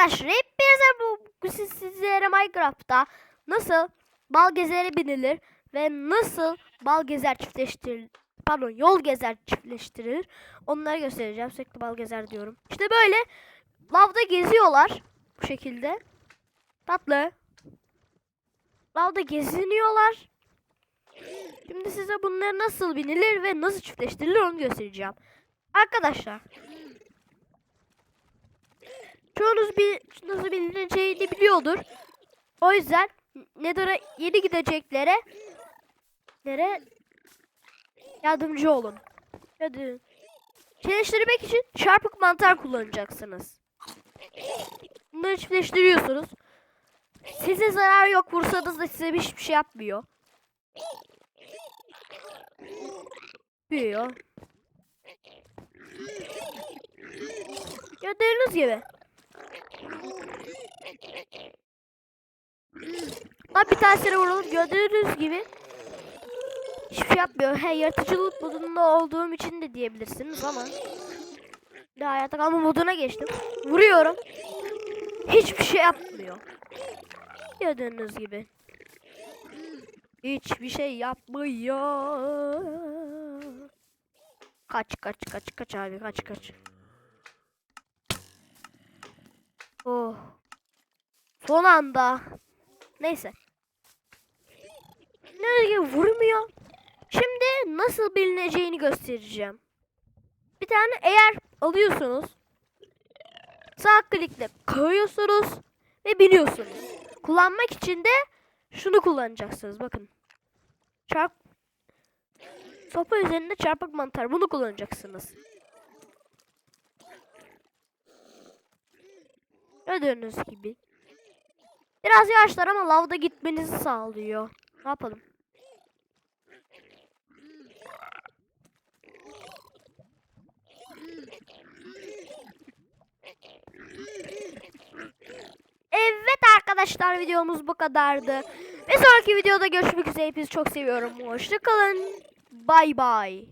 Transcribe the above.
Arkadaşlar hepinize bu siz- sizlere Minecraft'ta nasıl bal gezeri binilir ve nasıl bal gezer çiftleştirilir pardon yol gezer çiftleştirilir onları göstereceğim. Sürekli bal gezer diyorum. İşte böyle lavda geziyorlar bu şekilde. Tatlı. Lavda geziniyorlar. Şimdi size bunları nasıl binilir ve nasıl çiftleştirilir onu göstereceğim. Arkadaşlar çoğunuz bir nasıl bilineceğini biliyordur. O yüzden Nether'a yeni gideceklere nere yardımcı olun. Hadi. Çiftleştirmek için çarpık mantar kullanacaksınız. Bunları çiftleştiriyorsunuz. Size zarar yok. Vursanız da size hiçbir şey yapmıyor. Büyüyor. Gördüğünüz gibi. Lan bir tanesine vuralım. Gördüğünüz gibi. Hiçbir şey yapmıyor. He yaratıcılık modunda olduğum için de diyebilirsiniz ama. De hayatta kalma moduna geçtim. Vuruyorum. Hiçbir şey yapmıyor. Gördüğünüz gibi. Hiçbir şey yapmıyor. Kaç kaç kaç kaç abi kaç kaç. Son anda. Neyse. Ne vurmuyor. Şimdi nasıl bilineceğini göstereceğim. Bir tane eğer alıyorsunuz. Sağ klikle koyuyorsunuz ve biniyorsunuz. Kullanmak için de şunu kullanacaksınız. Bakın. Çarp Sopa üzerinde çarpık mantar. Bunu kullanacaksınız. Gördüğünüz gibi. Biraz yavaşlar ama lavda gitmenizi sağlıyor. Ne yapalım? Evet arkadaşlar videomuz bu kadardı. Ve sonraki videoda görüşmek üzere. Hepinizi çok seviyorum. Hoşçakalın. Bay bay.